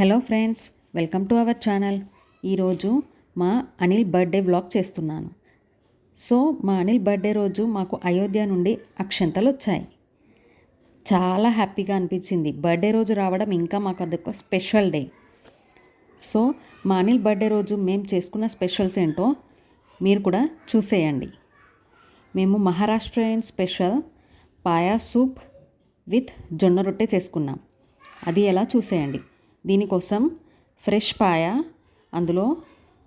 Hello friends welcome to our channel. ఈరోజు మా Anil birthday vlog చేస్తున్నాను. సో మా అనిల్ బర్త్డే రోజు మాకు అయోధ్య నుండి అక్షంతలు వచ్చాయి. చాలా హ్యాపీగా అనిపించింది. బర్త్డే రోజు రావడం ఇంకా మాకు అదొక స్పెషల్ డే. సో మా అనిల్ బర్త్డే రోజు మేము చేసుకున్న స్పెషల్స్ ఏంటో మీరు కూడా చూసేయండి. మేము Maharashtrian special paya soup with జొన్న రొట్టె చేసుకున్నాం. అది ఎలా చూసేయండి. దీనికోసం ఫ్రెష్ పాయ అందులో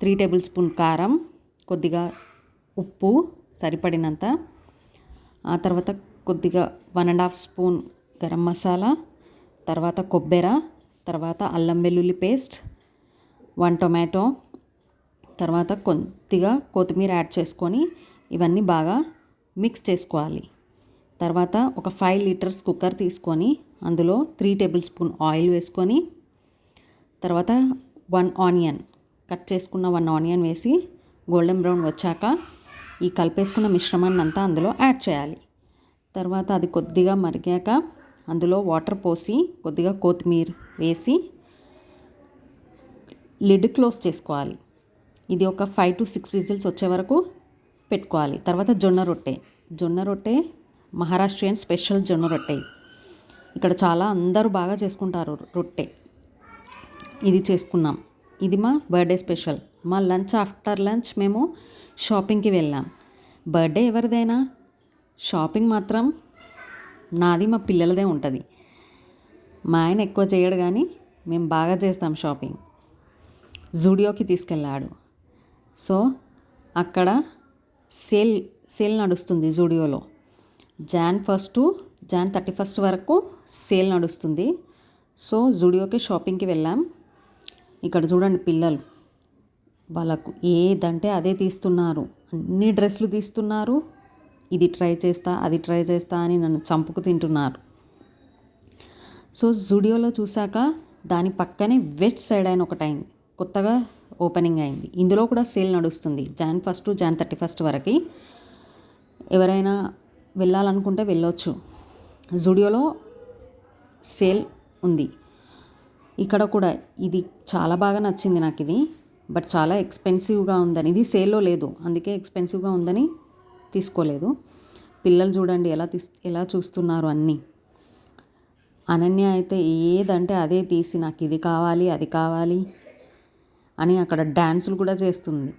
త్రీ టేబుల్ స్పూన్ కారం కొద్దిగా ఉప్పు సరిపడినంత ఆ తర్వాత కొద్దిగా one and half spoon garam masala తర్వాత కొబ్బెర తర్వాత అల్లం వెల్లుల్లి పేస్ట్ వన్ టొమాటో తర్వాత కొద్దిగా కొత్తిమీర యాడ్ చేసుకొని ఇవన్నీ బాగా మిక్స్ చేసుకోవాలి. తర్వాత ఒక ఫైవ్ లీటర్స్ కుక్కర్ తీసుకొని అందులో త్రీ టేబుల్ స్పూన్ ఆయిల్ వేసుకొని తర్వాత వన్ ఆనియన్. కట్ చేసుకున్న వన్ ఆనియన్ వేసి గోల్డెన్ బ్రౌన్ వచ్చాక ఈ కలిపేసుకున్న మిశ్రమాన్ని అంతా అందులో యాడ్ చేయాలి. తర్వాత అది కొద్దిగా మరిగాక అందులో వాటర్ పోసి కొద్దిగా కొత్తిమీర వేసి లిడ్ క్లోజ్ చేసుకోవాలి. ఇది ఒక ఫైవ్ టు సిక్స్ విజిల్స్ వచ్చే వరకు పెట్టుకోవాలి. తర్వాత జొన్న రొట్టె. జొన్న రొట్టె మహారాష్ట్రియన్ స్పెషల్ జొన్న రొట్టె. ఇక్కడ చాలా అందరూ బాగా చేసుకుంటారు రొట్టె. ఇది చేసుకున్నాం. ఇది మా బర్త్డే స్పెషల్. మా లంచ్ ఆఫ్టర్ లంచ్ మేము షాపింగ్కి వెళ్ళాం. బర్త్డే ఎవరిదైనా? షాపింగ్ మాత్రం నాది మా పిల్లలదే ఉంటుంది. మా ఆయన ఎక్కువ చేయడు కానీ మేము బాగా చేస్తాం షాపింగ్. జూడియోకి తీసుకెళ్ళాడు. సో అక్కడ సేల్ సేల్ నడుస్తుంది జూడియోలో. Jan first Jan thirty first వరకు సేల్ నడుస్తుంది. సో జూడియోకి షాపింగ్కి వెళ్ళాం. ఇక్కడ చూడండి పిల్లలు. వాళ్ళకు ఏదంటే అదే తీస్తున్నారు. అన్ని డ్రెస్సులు తీస్తున్నారు. ఇది ట్రై చేస్తా అది ట్రై చేస్తా అని నన్ను చంపుకు తింటున్నారు. సో జూడియోలో చూశాక దాని పక్కనే వెస్ట్ సైడ్ అయిన ఒకటి అయింది కొత్తగా ఓపెనింగ్ అయింది. ఇందులో కూడా సేల్ నడుస్తుంది. Jan first Jan thirty first వరకు. ఎవరైనా వెళ్ళాలనుకుంటే వెళ్ళొచ్చు. జూడియోలో సేల్ ఉంది. ఇక్కడ కూడా ఇది చాలా బాగా నచ్చింది నాకు ఇది బట్ చాలా ఎక్స్పెన్సివ్గా ఉందని. ఇది సేల్లో లేదు అందుకే ఎక్స్పెన్సివ్గా ఉందని తీసుకోలేదు. పిల్లలు చూడండి ఎలా తీస్ ఎలా చూస్తున్నారు అన్నీ. అనన్య అయితే ఏదంటే అదే తీసి నాకు ఇది కావాలి అది కావాలి అని అక్కడ డ్యాన్సులు కూడా చేస్తుంది.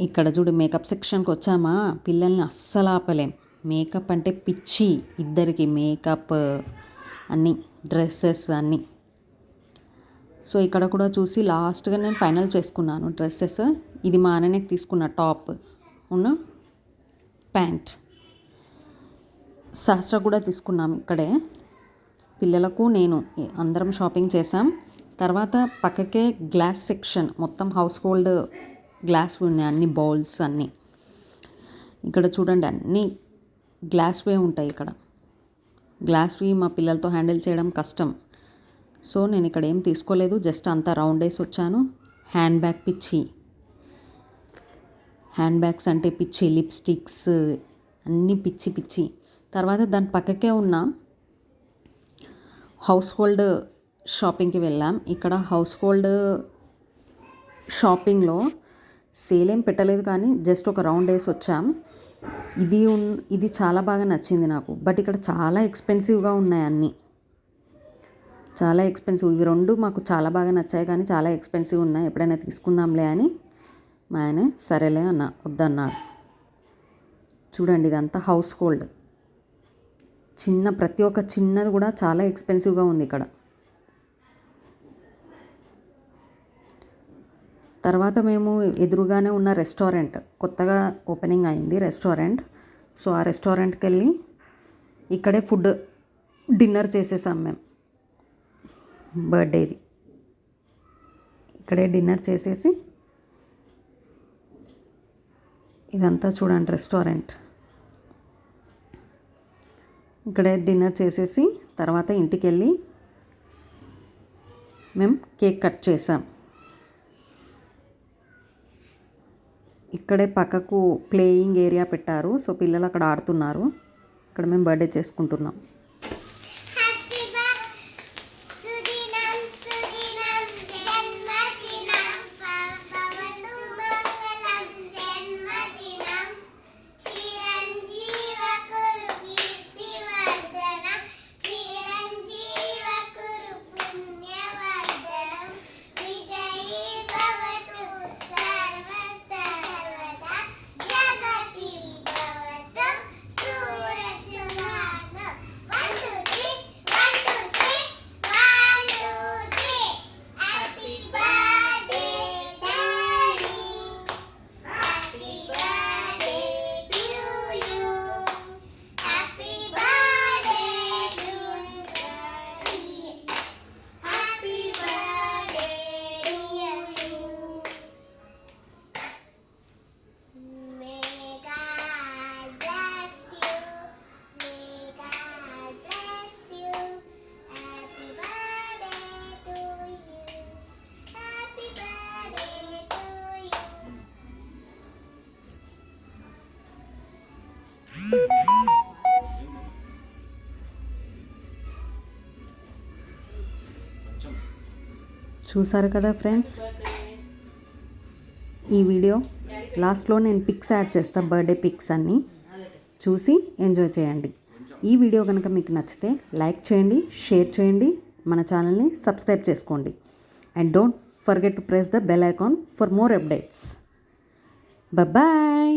ఇక్కడ చూడు మేకప్ సెక్షన్కి వచ్చామా? పిల్లల్ని అస్సలు ఆపలేం. మేకప్ అంటే పిచ్చి ఇద్దరికి మేకప్ అన్నీ. డ్రెస్సెస్ అన్నీ. సో ఇక్కడ కూడా చూసి లాస్ట్గా నేను ఫైనల్ చేసుకున్నాను డ్రెస్సెస్. ఇది మా అన్నయ్యకి తీసుకున్న టాప్. ఉన్న ప్యాంట్. సహస్ర కూడా తీసుకున్నాం ఇక్కడే. పిల్లలకు నేను అందరం షాపింగ్ చేసాం తర్వాత పక్కకే గ్లాస్ సెక్షన్. మొత్తం హౌస్ హోల్డ్ గ్లాస్ ఉన్నాయి అన్ని బౌల్స్ అన్నీ. ఇక్కడ చూడండి అన్నీ గ్లాస్వే ఉంటాయి ఇక్కడ. గ్లాస్వి మా పిల్లలతో హ్యాండిల్ చేయడం కష్టం. సో నేను ఇక్కడ ఏం తీసుకోలేదు. జస్ట్ అంతా రౌండ్ వేసి వచ్చాను. హ్యాండ్ బ్యాగ్ పిచ్చి. హ్యాండ్ బ్యాగ్స్ అంటే పిచ్చి లిప్స్టిక్స్ అన్నీ పిచ్చి పిచ్చి. తర్వాత దాని పక్కకే ఉన్న హౌస్ హోల్డ్ షాపింగ్కి వెళ్ళాం. ఇక్కడ హౌస్ హోల్డ్ షాపింగ్లో సేల్ ఏం పెట్టలేదు కానీ జస్ట్ ఒక రౌండ్ వేసి వచ్చాం. ఇది ఉన్ ఇది చాలా బాగా నచ్చింది నాకు. బట్ ఇక్కడ చాలా ఎక్స్పెన్సివ్గా ఉన్నాయి అన్నీ. చాలా ఎక్స్పెన్సివ్. ఇవి రెండు మాకు చాలా బాగా నచ్చాయి కానీ చాలా ఎక్స్పెన్సివ్ ఉన్నాయి. ఎప్పుడైనా తీసుకుందాంలే అని మా ఆయన సరేలే అన్న వద్దన్నాడు చూడండి ఇదంతా హౌస్ హోల్డ్. చిన్న ప్రతి ఒక్క చిన్నది కూడా చాలా ఎక్స్పెన్సివ్గా ఉంది ఇక్కడ. తర్వాత మేము ఎదురుగానే ఉన్న రెస్టారెంట్ కొత్తగా ఓపెనింగ్ అయింది రెస్టారెంట్. సో ఆ రెస్టారెంట్కి వెళ్ళి ఇక్కడే ఫుడ్ డిన్నర్ చేసేసాం మేము బర్త్డేది. ఇక్కడే డిన్నర్ చేసేసి ఇదంతా చూడండి రెస్టారెంట్. ఇక్కడే డిన్నర్ చేసేసి తర్వాత ఇంటికి వెళ్ళి మేము కేక్ కట్ చేసాం. ఇక్కడే పక్కకు ప్లేయింగ్ ఏరియా పెట్టారు. సో పిల్లలు అక్కడ ఆడుతున్నారు. ఇక్కడ మేము బర్త్డే చేసుకుంటున్నాం. చూసారు కదా ఫ్రెండ్స్? ఈ వీడియో లాస్ట్లో నేను పిక్స్ యాడ్ చేస్తా బర్త్డే పిక్స్ అన్నీ. చూసి ఎంజాయ్ చేయండి. ఈ వీడియో కనుక మీకు నచ్చితే లైక్ చేయండి షేర్ చేయండి మన ఛానల్ని సబ్స్క్రైబ్ చేసుకోండి. And don't forget to press the bell icon for more updates. Bye